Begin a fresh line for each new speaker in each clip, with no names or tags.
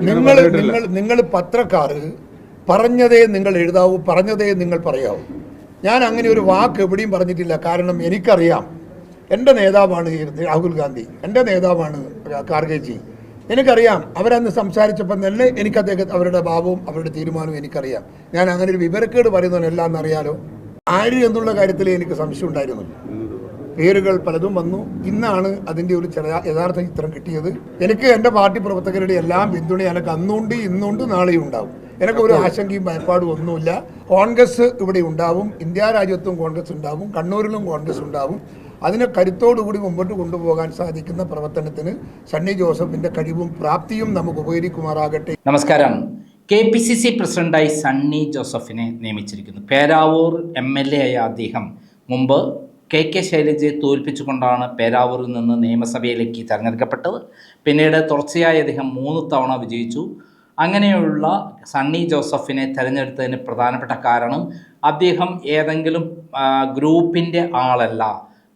നിങ്ങൾ നിങ്ങൾ നിങ്ങൾ പത്രക്കാർ പറഞ്ഞതേ നിങ്ങൾ എഴുതാവൂ പറഞ്ഞതേ നിങ്ങൾ പറയാവൂ. ഞാൻ അങ്ങനെ ഒരു വാക്ക് എവിടെയും പറഞ്ഞിട്ടില്ല. കാരണം എനിക്കറിയാം. എന്റെ നേതാവാണ് രാഹുൽ ഗാന്ധി. എന്റെ നേതാവാണ് ഖാർഗെജി എനിക്കറിയാം. അവരന്ന് സംസാരിച്ചപ്പം തന്നെ എനിക്ക് അദ്ദേഹം അവരുടെ ഭാവവും അവരുടെ തീരുമാനവും എനിക്കറിയാം. ഞാൻ അങ്ങനെ ഒരു വിവരക്കേട് പറയുന്നവനെല്ലാം എന്നറിയാലോ ആര് എന്നുള്ള കാര്യത്തിൽ എനിക്ക് സംശയം ഉണ്ടായിരുന്നു പേരുകൾ പലതും വന്നു. ഇന്നാണ് അതിന്റെ ഒരു ചെറിയ യഥാർത്ഥ ചിത്രം കിട്ടിയത്. എനിക്ക് എന്റെ പാർട്ടി പ്രവർത്തകരുടെ എല്ലാം പിന്തുണ എനിക്ക് അന്നുണ്ട് ഇന്നുണ്ട് നാളെയും ഉണ്ടാവും. എനിക്ക് ഒരു ആശങ്കയും ഭയപ്പാടും ഒന്നുമില്ല. കോൺഗ്രസ് ഇവിടെ ഉണ്ടാവും. ഇന്ത്യ രാജ്യത്തും കോൺഗ്രസ് ഉണ്ടാവും. കണ്ണൂരിലും കോൺഗ്രസ് ഉണ്ടാവും. അതിനെ കരുത്തോടുകൂടി മുമ്പോട്ട് കൊണ്ടുപോകാൻ സാധിക്കുന്ന പ്രവർത്തനത്തിന് സണ്ണി ജോസഫിന്റെ കഴിവും പ്രാപ്തിയും നമുക്ക് ഉപകരിക്കുമാറാകട്ടെ.
നമസ്കാരം. കെ പി സി സി പ്രസിഡന്റായി സണ്ണി ജോസഫിനെ നിയമിച്ചിരിക്കുന്നു. പേരാവൂർ എം എൽ എ ആയ അദ്ദേഹം മുമ്പ് കെ കെ ശൈലജയെ തോൽപ്പിച്ചുകൊണ്ടാണ് പേരാവൂരിൽ നിന്ന് നിയമസഭയിലേക്ക് തിരഞ്ഞെടുക്കപ്പെട്ടത്. പിന്നീട് തുടർച്ചയായി അദ്ദേഹം മൂന്ന് തവണ വിജയിച്ചു. അങ്ങനെയുള്ള സണ്ണി ജോസഫിനെ തിരഞ്ഞെടുത്തതിന് പ്രധാനപ്പെട്ട കാരണം അദ്ദേഹം ഏതെങ്കിലും ഗ്രൂപ്പിന്റെ ആളല്ല.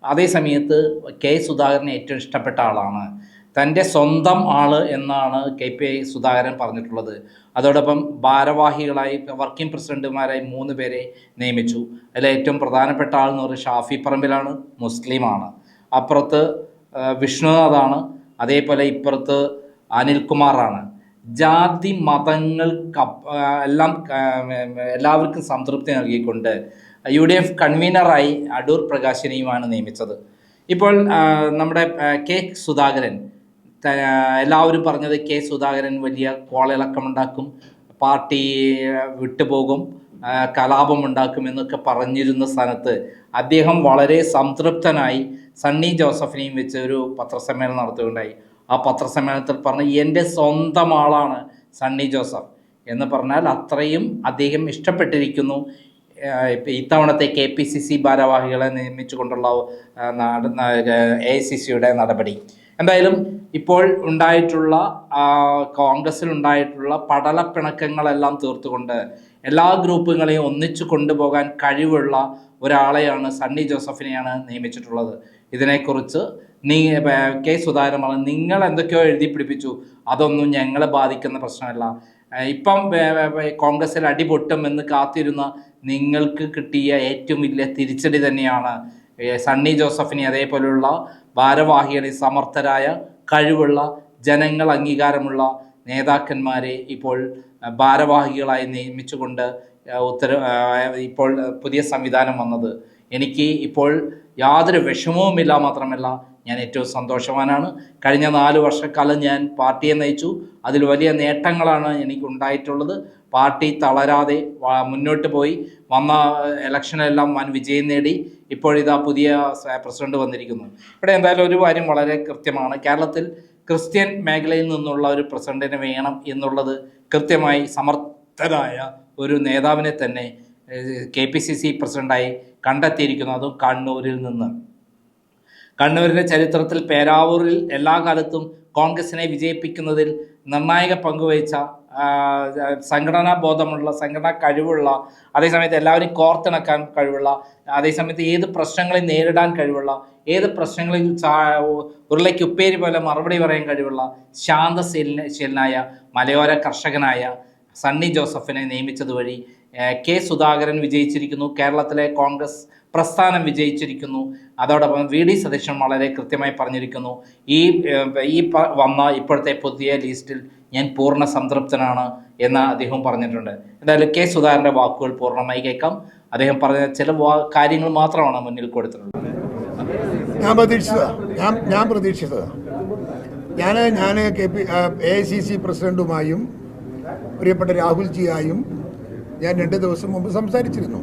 അതേസമയത്ത് കെ സുധാകരനെ ഏറ്റവും ഇഷ്ടപ്പെട്ട ആളാണ്. തന്റെ സ്വന്തം ആൾ എന്നാണ് കെ പി ഐ സുധാകരൻ പറഞ്ഞിട്ടുള്ളത്. അതോടൊപ്പം ഭാരവാഹികളായി വർക്കിംഗ് പ്രസിഡന്റുമാരായി മൂന്ന് പേരെ നിയമിച്ചു. അതിൽ ഏറ്റവും പ്രധാനപ്പെട്ട ആൾ എന്ന് പറയുന്നത് ഷാഫി പറമ്പിലാണ് മുസ്ലിമാണ് അപ്പുറത്ത് വിഷ്ണുനാഥാണ് അതേപോലെ ഇപ്പുറത്ത് അനിൽകുമാറാണ് ജാതി മതങ്ങൾ എല്ലാം എല്ലാവർക്കും സംതൃപ്തി നൽകിക്കൊണ്ട് യു ഡി എഫ് കൺവീനറായി അടൂർ പ്രകാശിനെയുമാണ് നിയമിച്ചത്. ഇപ്പോൾ നമ്മുടെ കെ സുധാകരൻ എല്ലാവരും പറഞ്ഞത് കെ സുധാകരൻ വലിയ കോളിളക്കമുണ്ടാക്കും പാർട്ടി വിട്ടുപോകും കലാപം ഉണ്ടാക്കും എന്നൊക്കെ പറഞ്ഞിരുന്ന സ്ഥാനത്ത് അദ്ദേഹം വളരെ സംതൃപ്തനായി സണ്ണി ജോസഫിനെയും വെച്ച് ഒരു പത്രസമ്മേളനം നടത്തുകയുണ്ടായി. ആ പത്രസമ്മേളനത്തിൽ പറഞ്ഞ എന്റെ സ്വന്തം ആളാണ് സണ്ണി ജോസഫ് എന്ന് പറഞ്ഞാൽ അത്രയും അദ്ദേഹം ഇഷ്ടപ്പെട്ടിരിക്കുന്നു. ഇത്തവണത്തെ കെ പി സി സി ഭാരവാഹികളെ നിയമിച്ചുകൊണ്ടുള്ള എ സി സിയുടെ നടപടി. എന്തായാലും ഇപ്പോൾ ഉണ്ടായിട്ടുള്ള കോൺഗ്രസിൽ ഉണ്ടായിട്ടുള്ള പടലപ്പിണക്കങ്ങളെല്ലാം തീർത്തുകൊണ്ട് എല്ലാ ഗ്രൂപ്പുകളെയും ഒന്നിച്ചു കൊണ്ടുപോകാൻ കഴിവുള്ള ഒരാളെയാണ് സണ്ണി ജോസഫിനെയാണ് നിയമിച്ചിട്ടുള്ളത്. ഇതിനെക്കുറിച്ച് നീ കെ പറഞ്ഞു നിങ്ങൾ എന്തൊക്കെയോ എഴുതി പിടിപ്പിച്ചു. അതൊന്നും ഞങ്ങളെ ബാധിക്കുന്ന പ്രശ്നമല്ല. ഇപ്പം കോൺഗ്രസിൽ അടിപൊട്ടും എന്ന് കാത്തിരുന്ന നിങ്ങൾക്ക് കിട്ടിയ ഏറ്റവും വലിയ തിരിച്ചടി തന്നെയാണ് സണ്ണി ജോസഫിനെ അതേപോലെയുള്ള ഭാരവാഹികളെ സമർത്ഥരായ കഴിവുള്ള ജനങ്ങൾ അംഗീകാരമുള്ള നേതാക്കന്മാരെ ഇപ്പോൾ ഭാരവാഹികളായി നിയമിച്ചുകൊണ്ട് ഉത്തര ഇപ്പോൾ പുതിയ സംവിധാനം വന്നത്. എനിക്ക് ഇപ്പോൾ യാതൊരു വിഷമവുമില്ല മാത്രമല്ല ഞാൻ ഏറ്റവും സന്തോഷവാനാണ്. കഴിഞ്ഞ നാല് വർഷക്കാലം ഞാൻ പാർട്ടിയെ നയിച്ചു. അതിൽ വലിയ നേട്ടങ്ങളാണ് എനിക്ക് ഉണ്ടായിട്ടുള്ളത് പാർട്ടി തളരാതെ മുന്നോട്ട് പോയി. വന്ന ഇലക്ഷനെല്ലാം വൻ വിജയം നേടി. ഇപ്പോഴിതാ പുതിയ പ്രസിഡന്റ് വന്നിരിക്കുന്നു. ഇവിടെ എന്തായാലും ഒരു കാര്യം വളരെ കൃത്യമാണ്. കേരളത്തിൽ ക്രിസ്ത്യൻ മേഖലയിൽ നിന്നുള്ള ഒരു പ്രസിഡന്റിന് വേണം എന്നുള്ളത് കൃത്യമായി സമർത്ഥരായ ഒരു നേതാവിനെ തന്നെ കെ പി സി സി പ്രസിഡന്റായി കണ്ടെത്തിയിരിക്കുന്നു. അതും കണ്ണൂരിൽ നിന്ന്. കണ്ണൂരിന്റെ ചരിത്രത്തിൽ പേരാവൂരിൽ എല്ലാ കാലത്തും കോൺഗ്രസിനെ വിജയിപ്പിക്കുന്നതിൽ നിർണായക പങ്കുവഹിച്ച സംഘടനാ ബോധമുള്ള സംഘടനാ കഴിവുള്ള അതേസമയത്ത് എല്ലാവരെയും കോർത്തിണക്കാൻ കഴിവുള്ള അതേസമയത്ത് ഏത് പ്രശ്നങ്ങളെ നേരിടാൻ കഴിവുള്ള ഏത് പ്രശ്നങ്ങളിൽ ഉരുളയ്ക്ക് ഉപ്പേരി പോലെ മറുപടി പറയാൻ കഴിവുള്ള ശാന്തശീലനായ മലയോര കർഷകനായ സണ്ണി ജോസഫിനെ നിയമിച്ചത് വഴി കെ സുധാകരൻ വിജയിച്ചിരിക്കുന്നു കേരളത്തിലെ കോൺഗ്രസ് പ്രസ്ഥാനം വിജയിച്ചിരിക്കുന്നു. അതോടൊപ്പം വി ഡി സതീശൻ വളരെ കൃത്യമായി പറഞ്ഞിരിക്കുന്നു ഈ ഈ വന്ന ഇപ്പോഴത്തെ പുതിയ ലിസ്റ്റിൽ ഞാൻ പൂർണ സംതൃപ്തനാണ് എന്ന് അദ്ദേഹം പറഞ്ഞിട്ടുണ്ട്. എന്തായാലും കെ സുധാകരന്റെ വാക്കുകൾ പൂർണമായി കേൾക്കാം. അദ്ദേഹം പറഞ്ഞ ചില കാര്യങ്ങൾ മാത്രമാണ് മുന്നിൽ കൊടുത്തിട്ടുള്ളത്.
ഞാൻ പ്രതീക്ഷിച്ചതാണ് ഞാൻ ഞാൻ പ്രതീക്ഷിച്ചതാണ് ഞാൻ ഞാൻ K P A I C C പ്രസിഡന്റുമായും പ്രിയപ്പെട്ട രാഹുൽജിയായും ഞാൻ രണ്ട് ദിവസം മുമ്പ് സംസാരിച്ചിരുന്നു.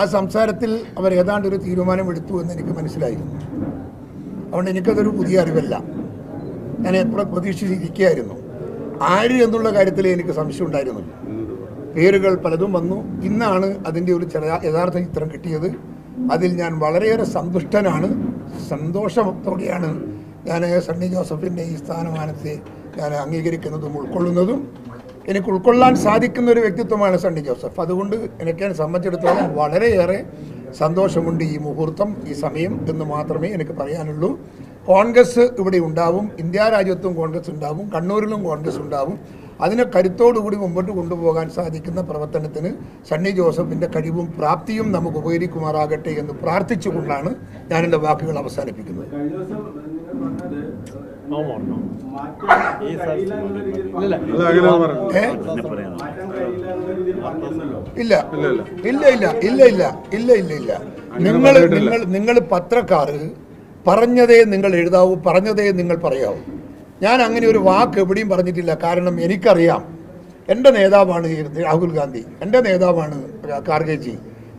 ആ സംസാരത്തിൽ അവർ ഏതാണ്ട് ഒരു തീരുമാനമെടുത്തു എന്ന് എനിക്ക് മനസ്സിലായിരുന്നു അതുകൊണ്ട് എനിക്കതൊരു പുതിയ അറിവല്ല. ഞാൻ എപ്പോഴും പ്രതീക്ഷിച്ചിരിക്കുകയായിരുന്നു. ആര് എന്നുള്ള കാര്യത്തിൽ എനിക്ക് സംശയം ഉണ്ടായിരുന്നില്ല പേരുകൾ പലതും വന്നു. ഇന്നാണ് അതിന്റെ ഒരു യഥാർത്ഥ ചിത്രം കിട്ടിയത്. അതിൽ ഞാൻ വളരെയേറെ സന്തുഷ്ടനാണ്. സന്തോഷത്തോടെയാണ് ഞാൻ സണ്ണി ജോസഫിന്റെ ഈ സ്ഥാനമാനത്തെ ഞാൻ അംഗീകരിക്കുന്നതും ഉൾക്കൊള്ളുന്നതും. എനിക്ക് ഉൾക്കൊള്ളാൻ സാധിക്കുന്ന ഒരു വ്യക്തിത്വമാണ് സണ്ണി ജോസഫ്. അതുകൊണ്ട് എനിക്ക് സംബന്ധിച്ചിടത്തോളം വളരെയേറെ സന്തോഷമുണ്ട് ഈ മുഹൂർത്തം ഈ സമയം എന്ന് മാത്രമേ എനിക്ക് പറയാനുള്ളൂ. കോൺഗ്രസ് ഇവിടെ ഉണ്ടാവും ഇന്ത്യ രാജ്യത്തും കോൺഗ്രസ് ഉണ്ടാവും കണ്ണൂരിലും കോൺഗ്രസ് ഉണ്ടാവും. അതിനെ കരുത്തോടുകൂടി മുമ്പോട്ട് കൊണ്ടുപോകാൻ സാധിക്കുന്ന പ്രവർത്തനത്തിന് സണ്ണി ജോസഫിന്റെ കഴിവും പ്രാപ്തിയും നമുക്ക് ഉപകരിക്കുമാറാകട്ടെ എന്ന് പ്രാർത്ഥിച്ചുകൊണ്ടാണ് ഞാൻ എന്റെ വാക്കുകൾ അവസാനിപ്പിക്കുന്നത്. ഇല്ല. ഇല്ല ഇല്ല. ഇല്ല ഇല്ല ഇല്ല ഇല്ല നിങ്ങൾ നിങ്ങൾ നിങ്ങൾ പത്രക്കാർ പറഞ്ഞതേ നിങ്ങൾ എഴുതാവൂ പറഞ്ഞതേ നിങ്ങൾ പറയാവൂ. ഞാൻ അങ്ങനെ ഒരു വാക്ക് എവിടെയും പറഞ്ഞിട്ടില്ല. കാരണം എനിക്കറിയാം. എന്റെ നേതാവാണ് രാഹുൽ ഗാന്ധി. എന്റെ നേതാവാണ് ഖാർഗെജി.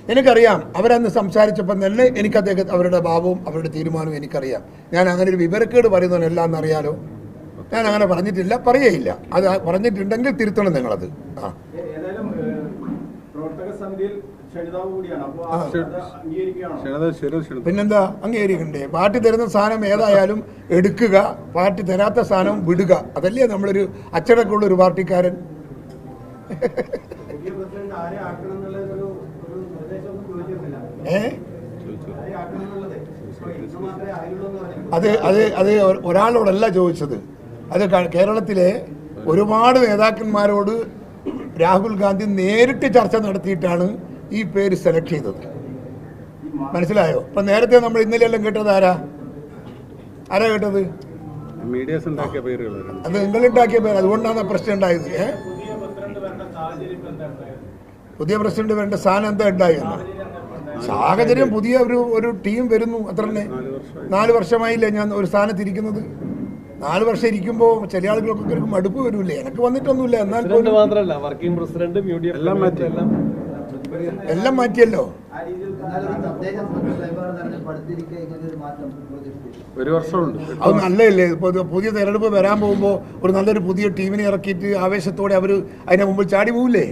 എനിക്കറിയാം. അവരന്ന് സംസാരിച്ചപ്പം തന്നെ എനിക്ക് അദ്ദേഹം അവരുടെ ഭാവവും അവരുടെ തീരുമാനവും എനിക്കറിയാം. ഞാൻ അങ്ങനെ ഒരു വിവരക്കേട് പറയുന്നവനെല്ലാം എന്നറിയാലോ ഞാൻ അങ്ങനെ പറഞ്ഞിട്ടില്ല പറയുകയില്ല. അത് പറഞ്ഞിട്ടുണ്ടെങ്കിൽ തിരുത്തണം നിങ്ങളത്. ആ. പിന്നെന്താ? അംഗീകരിക്കണ്ടേ. പാർട്ടി തരുന്ന സാധനം ഏതായാലും എടുക്കുക. പാർട്ടി തരാത്ത സാധനം വിടുക. അതല്ലേ നമ്മളൊരു അച്ചടക്കമുള്ള ഒരു പാർട്ടിക്കാരൻ ഏ? അത് അത് അത് ഒരാളോടല്ല ചോദിച്ചത്. അത് കേരളത്തിലെ ഒരുപാട് നേതാക്കന്മാരോട് രാഹുൽ ഗാന്ധി നേരിട്ട് ചർച്ച നടത്തിയിട്ടാണ് ഈ പേര് സെലക്ട് ചെയ്തത്. മനസ്സിലായോ? ഇപ്പം നേരത്തെ നമ്മൾ ഇന്നലെയെല്ലാം കേട്ടത് ആരാ? ആരാ കേട്ടത്?
മീഡിയസ് ഉണ്ടാക്കിയ പേരുകൾ
അത് നിങ്ങളുണ്ടാക്കിയ പേര്. അതുകൊണ്ടാണ് പ്രശ്നം ഉണ്ടായത്. ഏ?
പുതിയ പ്രസിഡന്റ് വേണ്ട സാഹചര്യം ഇപ്പൊ എന്താ
ഉണ്ടായെന്ന് സാഹചര്യം പുതിയ ഒരു ഒരു ടീം വരുന്നു. അത്ര തന്നെ. നാല് വർഷമായില്ലേ ഞാൻ ഒരു സ്ഥാനത്ത് ഇരിക്കുന്നത് നാല് വർഷം ഇരിക്കുമ്പോൾ ചില ആളുകൾക്കൊക്കെ ഒരു മടുപ്പ് വരൂലേ എനിക്ക് വന്നിട്ടൊന്നുമില്ല. എന്നാൽ
മാത്രമല്ല വർക്കിംഗ് പ്രസിഡന്റ്
എല്ലാം മാറ്റി.
എല്ലാം
എല്ലാം മാറ്റിയല്ലോ.
ഒരു വർഷമുണ്ട്.
അത് നല്ലതല്ലേ? ഇപ്പോൾ പുതിയ തെരഞ്ഞെടുപ്പ് വരാൻ പോകുമ്പോൾ ഒരു നല്ലൊരു പുതിയ ടീമിനെ ഇറക്കിയിട്ട് ആവേശത്തോടെ അവർ അതിനെ മുമ്പിൽ ചാടി പോവില്ലേ?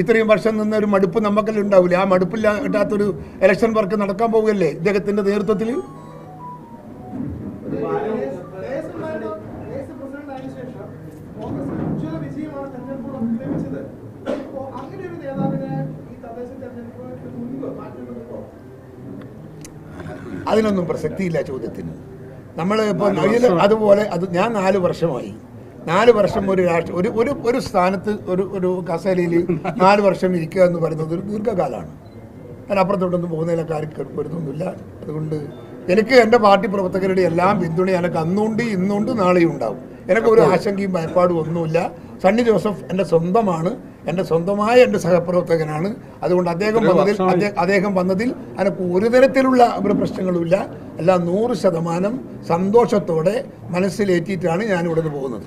ഇത്രയും വർഷം നിന്ന ഒരു മടുപ്പ് നമുക്കെല്ലാം ഉണ്ടാവില്ലേ ആ മടുപ്പില്ലാത്തൊരു ഇലക്ഷൻ വർക്ക് നടക്കാൻ പോവുകയല്ലേ ഇദ്ദേഹത്തിന്റെ നേതൃത്വത്തിൽ അതിനൊന്നും പ്രസക്തിയില്ല ചോദ്യത്തിന്. നമ്മൾ ഇപ്പോൾ അതുപോലെ അത് ഞാൻ നാല് വർഷമായി. നാല് വർഷം ഒരു രാഷ്ട്ര ഒരു ഒരു ഒരു സ്ഥാനത്ത് ഒരു ഒരു കസേരയിൽ നാല് വർഷം ഇരിക്കുക എന്ന് പറയുന്നത് ഒരു ദീർഘകാലമാണ്. ഞാൻ അപ്പുറത്തോട്ടൊന്നും പോകുന്നതിലൊക്കെ ആർക്കും വരുന്നൊന്നുമില്ല അതുകൊണ്ട് എനിക്ക് എന്റെ പാർട്ടി പ്രവർത്തകരുടെ എല്ലാം പിന്തുണ എനിക്ക് അന്നുണ്ട് ഇന്നുണ്ട് നാളെയും ഉണ്ടാവും. എനിക്ക് ഒരു ആശങ്കയും ഭയപ്പാടും ഒന്നുമില്ല. സണ്ണി ജോസഫ് എന്റെ സ്വന്തമാണ്. എന്റെ സ്വന്തമായ എന്റെ സഹപ്രവർത്തകനാണ്. അതുകൊണ്ട് അദ്ദേഹം വന്നതിൽ അദ്ദേഹം വന്നതിൽ എനിക്ക് ഒരു തരത്തിലുള്ള ഒരു പ്രശ്നങ്ങളുമില്ല. എല്ലാം നൂറ് ശതമാനം സന്തോഷത്തോടെ മനസ്സിലേറ്റിയിട്ടാണ് ഞാൻ ഇവിടുന്ന് പോകുന്നത്.